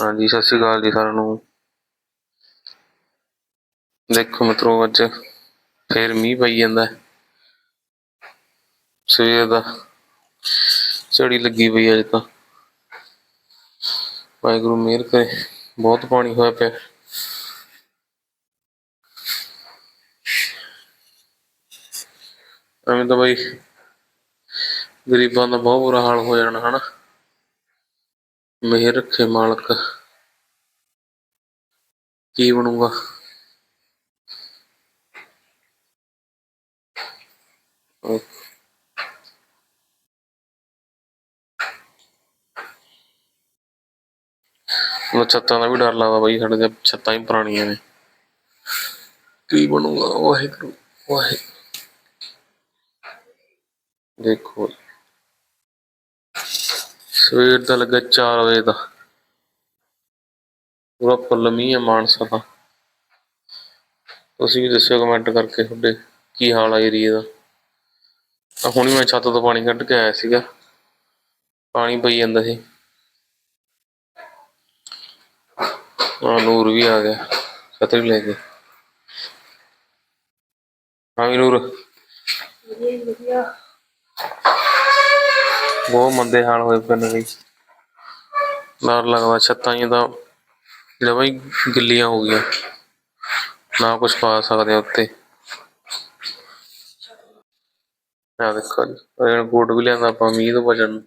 ਹਾਂਜੀ, ਸਤਿ ਸ਼੍ਰੀ ਅਕਾਲ ਜੀ ਸਾਰਿਆਂ ਨੂੰ। ਦੇਖੋ ਮਿੱਤਰੋ, ਅੱਜ ਫੇਰ ਮੀਂਹ ਪਈ ਜਾਂਦਾ। ਸਵੇਰ ਦਾ ਝੜੀ ਲੱਗੀ ਪਈ ਅੱਜ ਤਾਂ। ਵਾਹਿਗੁਰੂ ਮਿਹਰ ਕਰੇ, ਬਹੁਤ ਪਾਣੀ ਹੋਇਆ ਪਿਆ। ਐਵੇਂ ਤਾਂ ਬਈ ਗਰੀਬਾਂ ਦਾ ਬਹੁਤ ਬੁਰਾ ਹਾਲ ਹੋ ਜਾਣਾ, ਹਨਾ? ਮਿਹਰ ਰੱਖੇ ਮਾਲਕ, ਕੀ ਬਣੂਗਾ? ਉਹ ਛੱਤਾਂ ਦਾ ਵੀ ਡਰ ਲੱਗਦਾ ਬਈ, ਸਾਡੇ ਤੇ ਛੱਤਾਂ ਹੀ ਪੁਰਾਣੀਆਂ ਨੇ। ਕੀ ਬਣੂਗਾ? ਵਾਹਿਗੁਰੂ ਵਾਹਿਗੁਰੂ ਦੇਖੋ। ਸਵੇਰ ਦਾ ਲੱਗਾ 4 ਵਜੇ ਦਾ। ਪੂਰਾ ਫੁੱਲ ਮੀਂਹ ਹੈ ਮਾਨਸਾ ਦਾ। ਤੁਸੀਂ ਵੀ ਦੱਸਿਓ ਕਮੈਂਟ ਕਰਕੇ ਤੁਹਾਡੇ ਕੀ ਹਾਲ ਆ ਏਰੀਏ ਦਾ। ਆ ਹੁਣੀ ਮੈਂ ਛੱਤ ਤੋਂ ਪਾਣੀ ਕੱਢ ਕੇ ਆਇਆ ਸੀਗਾ। ਪਾਣੀ ਪਈ ਜਾਂਦਾ ਸੀ। ਆ ਨੂਰ ਵੀ ਆ ਗਿਆ। ਛਤਰੀ ਲੈ ਕੇ। ਹਾਂ ਵੀ ਨੂਰ। ਬਹੁਤ ਮੰਦੇ ਹਾਲ ਹੋਏ ਪਏ ਨੇ ਬਈ। ਡਰ ਲੱਗਦਾ ਛੱਤਾਂ ਹੀ ਤਾਂ। ਜਿਹੜਾ ਬਈ ਗਿੱਲੀਆਂ ਹੋ ਗਈਆਂ। ਨਾ ਕੁਝ ਪਾ ਸਕਦੇ ਉੱਤੇ। ਆ ਦੇਖੋ ਰੇਨ ਕੋਟ ਵੀ ਲਿਆਂਦਾ ਆਪਾਂ, ਮੀਂਹ ਤੋਂ ਬਚਣ ਨੂੰ।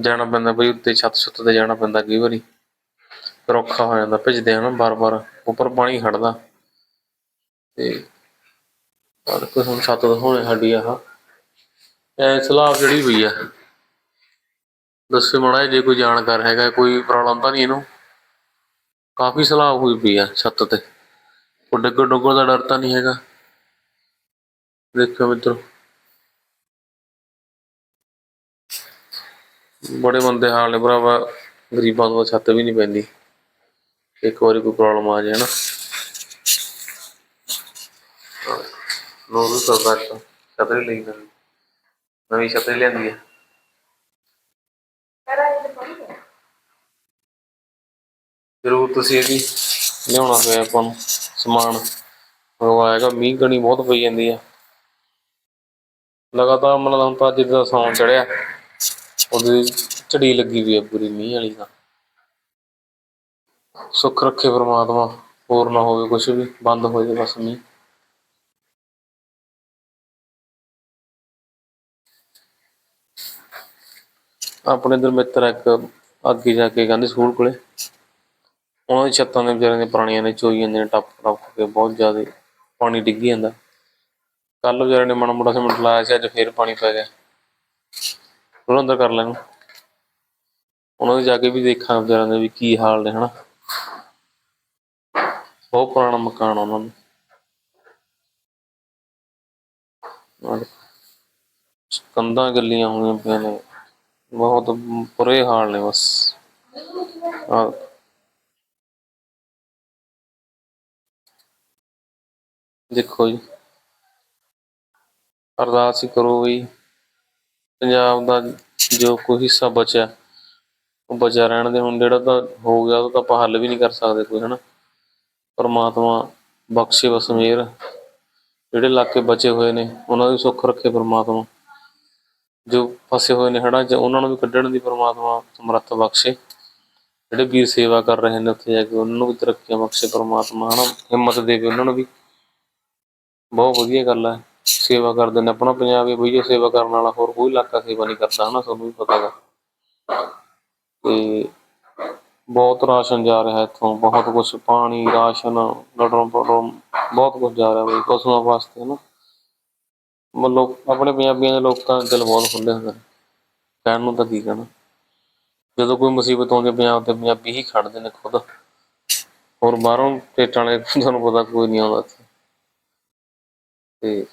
ਜਾਣਾ ਪੈਂਦਾ ਬਈ ਉੱਤੇ, ਛੱਤ ਛੱਤ ਤੇ ਜਾਣਾ ਪੈਂਦਾ ਕਈ ਵਾਰੀ। ਫਿਰ ਔਖਾ ਹੋ ਜਾਂਦਾ, ਭਿੱਜਦੇ ਆ ਨਾ ਬਾਰ-ਬਾਰ। ਉੱਪਰ ਪਾਣੀ ਖੜਦਾ। ਤੇ ਆ ਦੇਖੋ ਹੁਣ ਛੱਤ ਦਿਖਾਉਣੇ ਸਾਡੀ ਆਹ। ਐ ਸਲਾਬ ਜਿਹੜੀ ਪਈ ਆ। ਦੱਸੋ ਮਾੜਾ ਜਿਹਾ, ਜੇ ਕੋਈ ਜਾਣਕਾਰ ਹੈਗਾ, ਕੋਈ ਪ੍ਰੋਬਲਮ ਤਾਂ ਨਹੀਂ ਇਹਨੂੰ। ਕਾਫੀ ਸਲਾਬ ਹੋਈ ਪਈ ਆ ਛੱਤ ਤੇ। ਉਹ ਡਿੱਗਣ ਡੁੱਗਣ ਦਾ ਡਰ ਤਾਂ ਨਹੀਂ ਹੈਗਾ। ਦੇਖਿਓ ਮਿੱਤਰੋ। ਬੜੇ ਬੰਦੇ ਹਾਲ ਨੇ ਭਰਾਵਾ। ਗਰੀਬਾਂ ਨੂੰ ਛੱਤ ਵੀ ਨਹੀਂ ਪੈਂਦੀ। ਇੱਕ ਵਾਰੀ ਕੋਈ ਪ੍ਰੋਬਲਮ ਆ ਜਾਏ ਨਾ। ਨੋਰੂ ਸਰਦਾਰ ਤੋਂ ਛਤਰੀ ਲਈ ਨਵੀਂ ਛੱਤ ਛਤਰੀ ਲਿਆਂਦੀ ਹੈ ਜ਼ਰੂਰ ਤੁਸੀਂ ਇਹਦੀ ਲਿਆਉਣਾ ਪਿਆ ਆਪਾਂ ਨੂੰ ਸਮਾਨ। ਮੰਗਵਾਏਗਾ ਮੀਂਹ ਕਣੀ ਬਹੁਤ ਪਈ ਜਾਂਦੀ ਆ। ਲਗਾਤਾਰ ਮਤਲਬ ਹੁਣ ਤਾਂ ਜਿੱਦਾਂ ਸੌਣ ਚੜਿਆ। ਉਹਦੀ ਝੜੀ ਲੱਗੀ ਵੀ ਆ ਪੂਰੀ ਮੀਂਹ ਵਾਲੀ ਦਾ ਸੁੱਖ ਰੱਖੇ ਪ੍ਰਮਾਤਮਾ, ਹੋਰ ਨਾ ਹੋਵੇ ਕੁਝ ਵੀ, ਬੰਦ ਹੋ ਜਾਏ ਬਸ ਮੀਂਹ। ਆਪਣੇ ਇਧਰ ਮਿੱਤਰ ਇੱਕ, ਅੱਗੇ ਜਾ ਕੇ ਗਾਂਧੀ ਸਕੂਲ ਕੋਲੇ। ਉਹਨਾਂ ਦੀ ਛੱਤਾਂ ਦੇ ਵਿਚਾਰਿਆਂ ਦੇ ਪੁਰਾਣੀਆਂ ਨੇ ਚੋਈ ਜਾਂਦੇ ਨੇ, ਟੱਪ ਟੱਪ ਕੇ ਬਹੁਤ ਜ਼ਿਆਦਾ ਪਾਣੀ ਡਿੱਗੀ ਜਾਂਦਾ। ਕੱਲ ਵਿਚਾਰੇ ਨੇ ਮਾੜਾ ਮੋਟਾ ਸਿਮਟ ਲਾਇਆ ਸੀ, ਅੱਜ ਫੇਰ ਪਾਣੀ ਪੈ ਗਿਆ। ਉਹਨਾਂ ਅੰਦਰ ਕਰ ਲੈਣ। ਉਹਨਾਂ ਦੇ ਜਾ ਕੇ ਵੀ ਦੇਖਾਂ ਵਿਚਾਰਿਆਂ ਦੇ ਵੀ ਕੀ ਹਾਲ ਨੇ, ਹਨਾ। ਬਹੁਤ ਪੁਰਾਣਾ ਮਕਾਨ ਉਹਨਾਂ ਦਾ। ਕੰਧਾਂ ਗੱਲੀਆਂ ਹੋਈਆਂ ਪਈਆਂ ਨੇ। ਬਹੁਤ ਬੁਰੇ ਹਾਲ ਨੇ ਬਸ। ਆਹ ਦੇਖੋ ਜੀ। ਅਰਦਾਸ ਹੀ ਕਰੋ ਵੀ ਪੰਜਾਬ ਦਾ ਜੋ ਕੋਈ ਹਿੱਸਾ ਬਚਿਆ, ਉਹ ਬਚਿਆ ਰਹਿਣ ਦੇ। ਹੁਣ ਜਿਹੜਾ ਤਾਂ ਹੋ ਗਿਆ, ਉਹ ਤਾਂ ਆਪਾਂ ਹੱਲ ਵੀ ਨਹੀਂ ਕਰ ਸਕਦੇ ਕੋਈ, ਹਨਾ। ਪਰਮਾਤਮਾ ਬਖਸ਼ੇ ਬਸ ਮਿਹਰ ਜਿਹੜੇ ਇਲਾਕੇ ਬਚੇ ਹੋਏ ਨੇ, ਉਹਨਾਂ ਦੀ ਸੁੱਖ ਰੱਖੇ ਪਰਮਾਤਮਾ। ਜੋ ਫਸੇ ਹੋਏ ਨੇ ਹੜ੍ਹਾਂ 'ਚ ਉਹਨਾਂ ਨੂੰ ਵੀ ਕੱਢਣ ਦੀ ਪਰਮਾਤਮਾ ਸਮਰੱਥ ਬਖਸ਼ੇ। ਜਿਹੜੇ ਵੀਰ ਸੇਵਾ ਕਰ ਰਹੇ ਨੇ, ਉੱਥੇ ਜਾ ਕੇ ਉਹਨਾਂ ਨੂੰ ਵੀ ਤਰੱਕੀਆਂ ਬਖਸ਼ੇ ਪਰਮਾਤਮਾ, ਹਨਾ। ਹਿੰਮਤ ਦੇਵੇ ਉਹਨਾਂ ਨੂੰ ਵੀ ਬਹੁਤ ਵਧੀਆ ਗੱਲ ਹੈ ਸੇਵਾ ਕਰਦੇ ਨੇ ਆਪਣਾ ਪੰਜਾਬ ਹੀ ਵਧੀਆ ਸੇਵਾ ਕਰਨ ਵਾਲਾ ਹੋਰ ਕੋਈ ਇਲਾਕਾ ਸੇਵਾ ਨਹੀਂ ਕਰਦਾ ਹਨਾ, ਤੁਹਾਨੂੰ ਵੀ ਪਤਾ ਗਾ ਤੇ ਬਹੁਤ ਰਾਸ਼ਨ ਜਾ ਰਿਹਾ ਇੱਥੋਂ, ਬਹੁਤ ਕੁਝ ਪਾਣੀ, ਰਾਸ਼ਨ, ਲੜੋਂ ਪੜੋਂ, ਬਹੁਤ ਕੁਝ ਜਾ ਰਿਹਾ ਬਈ, ਪਸ਼ੂਆਂ ਵਾਸਤੇ ਹਨਾ। ਮਤਲਬ ਆਪਣੇ ਪੰਜਾਬੀਆਂ ਦੇ ਲੋਕਾਂ ਦੇ ਦਿਲ ਬਹੁਤ ਖੁੱਲੇ ਹੁੰਦੇ ਨੇ, ਕਹਿਣ ਨੂੰ ਤਾਂ ਕੀ ਕਹਿਣਾ। ਜਦੋਂ ਕੋਈ ਮੁਸੀਬਤ ਆਉਂਦੀ ਪੰਜਾਬ ਤੇ ਪੰਜਾਬੀ ਹੀ ਖੜਦੇ ਨੇ ਖੁਦ। ਹੋਰ ਬਾਹਰੋਂ ਸਟੇਟਾਂ ਵਾਲੇ, ਤੁਹਾਨੂੰ ਪਤਾ ਕੋਈ ਨਹੀਂ ਆਉਂਦਾ ਇੱਥੇ। ਤੇ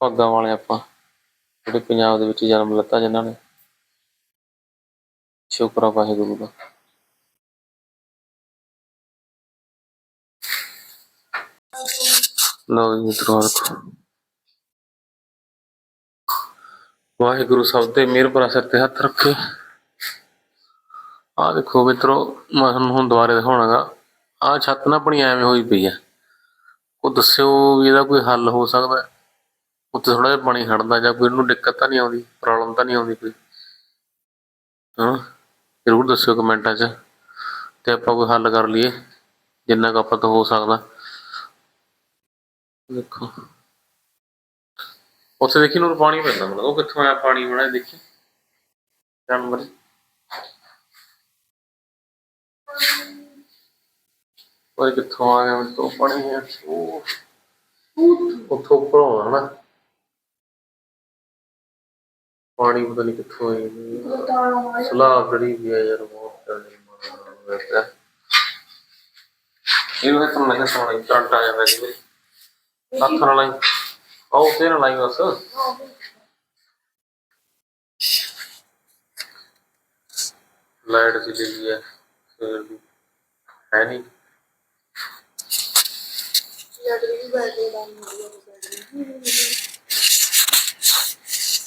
ਭਾਗਾਂ ਵਾਲੇ ਆਪਾਂ, ਜਿਹੜੇ ਪੰਜਾਬ ਦੇ ਵਿੱਚ ਜਨਮ ਲਿੱਤਾ ਜਿਨ੍ਹਾਂ ਨੇ। ਸ਼ੁਕਰ ਆ ਵਾਹਿਗੁਰੂ ਦਾ। ਲਓ ਜੀ ਮਿੱਤਰੋ ਵਾਹਿਗੁਰੂ ਸਭ ਤੇ ਮਿਹਰ ਭਰਾ, ਸਿਰ ਤੇ ਹੱਥ ਰੱਖੇ। ਆਹ ਦੇਖੋ ਮਿੱਤਰੋ ਮੈਂ ਤੁਹਾਨੂੰ ਹੁਣ ਦੁਬਾਰੇ ਦਿਖਾਉਣਾਗਾ। ਆਹ ਛੱਤ ਨਾ ਆਪਣੀ ਐਵੇਂ ਹੋਈ ਪਈ ਆ। ਉਹ ਦੱਸਿਓ ਵੀ ਇਹਦਾ ਕੋਈ ਹੱਲ ਹੋ ਸਕਦਾ ਹੈ? ਉੱਤੇ ਥੋੜਾ ਜਿਹਾ ਪਾਣੀ ਖੜਦਾ ਜਾਂ ਕੋਈ ਇਹਨੂੰ ਦਿੱਕਤ ਤਾਂ ਨਹੀਂ ਆਉਂਦੀ, ਪ੍ਰੋਬਲਮ ਤਾਂ ਨਹੀਂ ਆਉਂਦੀ ਕੋਈ। ਹਾਂ, ਜ਼ਰੂਰ ਦੱਸਿਓ ਕਮੈਂਟਾਂ 'ਚ ਤੇ ਆਪਾਂ ਕੋਈ ਹੱਲ ਕਰ ਲਈਏ, ਜਿੰਨਾ ਕੁ ਆਪਾਂ ਤੋਂ ਹੋ ਸਕਦਾ। ਦੇਖੋ। ਉੱਥੇ ਦੇਖੀ ਨੂੰ ਪਾਣੀ ਪੈਂਦਾ ਮਤਲਬ ਉਹ ਕਿੱਥੋਂ ਆਇਆ ਪਾਣੀ ਬਣਾ ਦੇਖੀ। ਜਾਨਵਰ। ਉਹ ਕਿੱਥੋਂ ਆ ਗਿਆ ਮੈਨੂੰ ਤੋਂ ਪਾਣੀ ਹੈ ਉਹ ਉੱਥੋਂ ਉੱਪਰ ਨਾ ਪਾਣੀ ਪਤਾ ਨਹੀਂ ਕਿੱਥੋਂ ਆਇਆ। ਸਲਾਹ ਕਰੀ ਵੀ ਆ ਯਾਰ, ਬਹੁਤ ਜ਼ਿਆਦਾ ਇਹ ਵੀ ਤਾਂ ਨਹੀਂ ਸੋਣਾ ਕਰੰਟ ਆ ਜਾਂਦਾ ਜੀ ਹੱਥ ਨਾਲ ਲਾਈ। ਆਓ ਤੇ ਨਾਲ ਲਾਈ ਬਸ। ਲਾਈਟ ਚਲੀ ਗਈ ਹੈ ਸਵੇਰ ਦੀ ਹੈ ਨਹੀਂ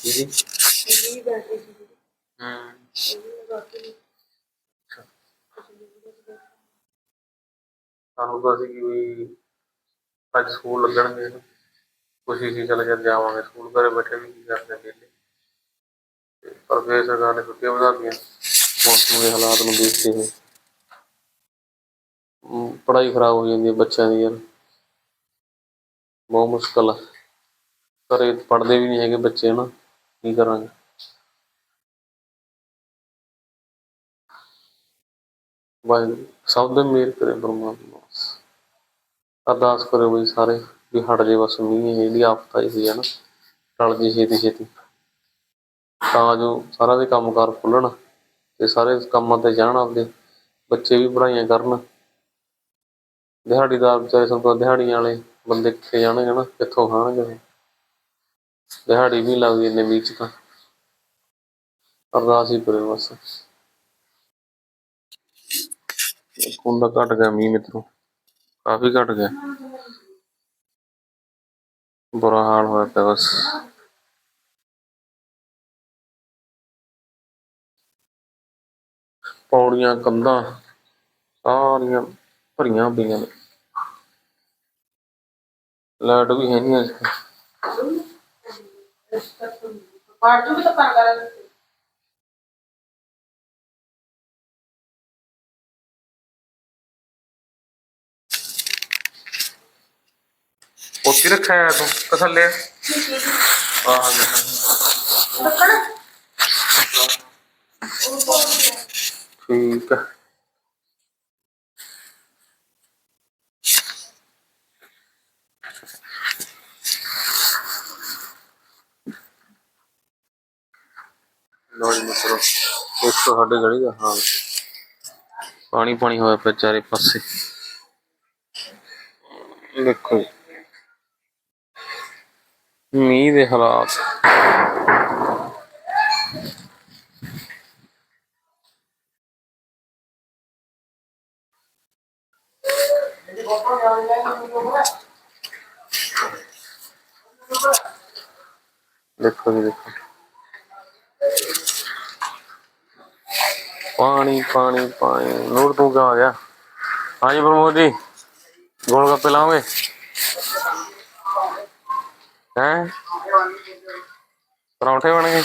ਜੀ। ਹਮ ਸਾਨੂੰ ਤਾਂ ਸੀ ਕਿ ਵੀ ਅੱਜ ਸਕੂਲ ਲੱਗਣਗੇ ਖੁਸ਼ੀ ਸੀ ਚੱਲ ਜਦ ਆਵਾਂਗੇ ਸਕੂਲ ਘਰੇ ਬੈਠੇ ਵੀ ਕੀ ਕਰਦੇ ਵਿਹਲੇ। ਪਰ ਫਿਰ ਸਰਕਾਰ ਨੇ ਛੁੱਟੀਆਂ ਵਧਾ ਦਿੱਤੀਆਂ। ਮੌਸਮ ਦੇ ਹਾਲਾਤ ਨੂੰ ਦੇਖਦੇ ਹੋਏ ਪੜ੍ਹਾਈ ਖਰਾਬ ਹੋ ਜਾਂਦੀ ਹੈ ਬੱਚਿਆਂ ਦੀ ਯਾਰ। ਬਹੁਤ ਮੁਸ਼ਕਲ ਆ। ਘਰੇ ਪੜਦੇ ਵੀ ਨਹੀਂ ਹੈਗੇ ਬੱਚੇ ਹਨਾ, ਕੀ ਕਰਾਂਗੇ? ਵਾਹਿਗੁਰੂ, ਸਭ ਦੇ ਮਿਹਰ ਕਰੇ ਪਰਮਾਤਮਾ ਅਰਦਾਸ ਕਰੋ ਬਈ ਸਾਰੇ ਵੀ ਹਟ ਜੇ ਬਸ ਮੀਂਹ ਇਹ ਜਿਹੜੀ ਆਫਤ ਆਈ ਹੋਈ ਹੈ ਨਾ ਟਲ ਜੇ ਛੇਤੀ ਛੇਤੀ। ਤਾਂ ਜੋ ਸਾਰਾ ਦੇ ਕੰਮਕਾਰ ਖੁੱਲਣ ਤੇ ਸਾਰੇ ਕੰਮਾਂ ਤੇ ਜਾਣ ਆਪਦੇ, ਬੱਚੇ ਵੀ ਪੜ੍ਹਾਈਆਂ ਕਰਨ। ਦਿਹਾੜੀਦਾਰ ਵਿਚਾਰੇ ਸਭ ਤੋਂ ਦਿਹਾੜੀਆਂ ਵਾਲੇ ਬੰਦੇ ਕਿੱਥੇ ਜਾਣਗੇ ਨਾ, ਕਿੱਥੋਂ ਖਾਣਗੇ ਦਿਹਾੜੀ ਵੀ ਲੱਗਦੀ ਇੰਨੇ ਮੀਂਹ ਚ ਤਾਂ। ਅਰਦਾਸ ਹੀ ਕਰੋ ਬਸ। ਕੁੰਡਾ ਘਟ ਗਿਆ ਮੀਂਹ ਮਿੱਤਰੋ। ਕਾਫੀ ਘਟ ਗਿਆ। ਬੁਰਾ ਹਾਲ ਹੋਇਆ ਪਿਆ ਬਸ। ਪੌੜੀਆਂ, ਕੰਧਾਂ, ਸਾਰੀਆਂ ਭਰੀਆਂ ਪਈਆਂ ਨੇ। ਲਾਈਟ ਵੀ ਹੈ ਨਹੀਂ ਅੱਜ ਕੱਲ੍ਹ। ਪਾਰਟੀ ਵੀ ਤਾਂ ਕਰ ਕਰ ਉੱਥੇ ਰੱਖਿਆ ਹੈ ਤੂੰ ਕਿ ਥੱਲੇ ਆ ਆਹ ਠੀਕ ਹੈ। ਲੋ ਜੀ ਮਿੱਤਰੋ ਦੇਖੋ ਸਾਡੇ ਗਲੀ ਦਾ ਹਾਲ ਪਾਣੀ ਪਾਣੀ ਹੋਇਆ ਪਿਆ ਚਾਰੇ ਪਾਸੇ। ਦੇਖੋ ਜੀ। ਮੀਂਹ ਦੇ ਹਾਲਾਤ। ਦੇਖੋ ਜੀ, ਦੇਖੋ। ਪਾਣੀ ਪਾਣੀ ਪਾਣੀ। ਨੂਰ, ਤੂੰ ਕਹਾਂ ਆ ਗਿਆ? ਹਾਂਜੀ ਪ੍ਰਮੋਦ ਜੀ ਗੋਲ ਗੱਪੇ ਲਾਓਗੇ? ਹੈਂ? ਪਰੌਂਠੇ ਬਣ ਗਏ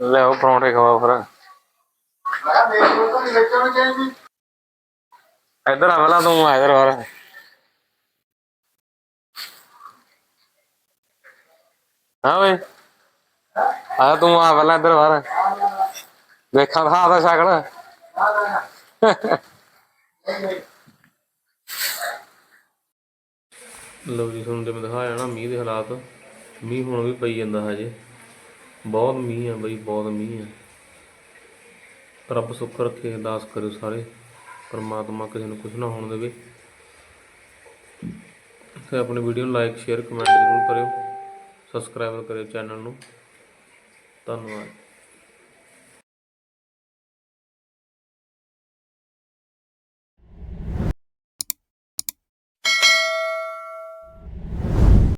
ਲਿਆਓ ਪਰੌਂਠੇ ਖਵਾਓ ਫਿਰ। ਇੱਧਰ ਆ ਪਹਿਲਾਂ ਤੂੰ ਇੱਧਰ ਹੋਰ। ਹਾਂ ਓਏ ਆ ਤੂੰ ਆ ਪਹਿਲਾਂ ਇੱਧਰ ਬਾਹਰ ਦੇਖਾਂ ਦਿਖਾ ਦਾ ਸ਼ਕਲ। ਲਓ ਜੀ ਤੁਹਾਨੂੰ ਤੇ ਮੈਂ ਦਿਖਾਇਆ ਨਾ ਮੀਂਹ ਦੇ ਹਾਲਾਤ। ਮੀਂਹ ਹੁਣ ਵੀ ਪਈ ਜਾਂਦਾ ਹਜੇ। ਬਹੁਤ ਮੀਂਹ ਆ ਬਈ, ਬਹੁਤ ਮੀਂਹ ਆ। ਰੱਬ ਸੁੱਖ ਰੱਖੇ, ਅਰਦਾਸ ਕਰਿਓ ਸਾਰੇ। ਪਰਮਾਤਮਾ ਕਿਸੇ ਨੂੰ ਕੁਝ ਨਾ ਹੋਣ ਦੇਵੇ। ਤੇ ਆਪਣੀ ਵੀਡੀਓ ਨੂੰ ਲਾਈਕ ਸ਼ੇਅਰ ਕਮੈਂਟ ਜ਼ਰੂਰ ਕਰਿਓ। ਸਬਸਕ੍ਰਾਈਬ ਕਰਿਓ ਚੈਨਲ ਨੂੰ। ਧੰਨਵਾਦ।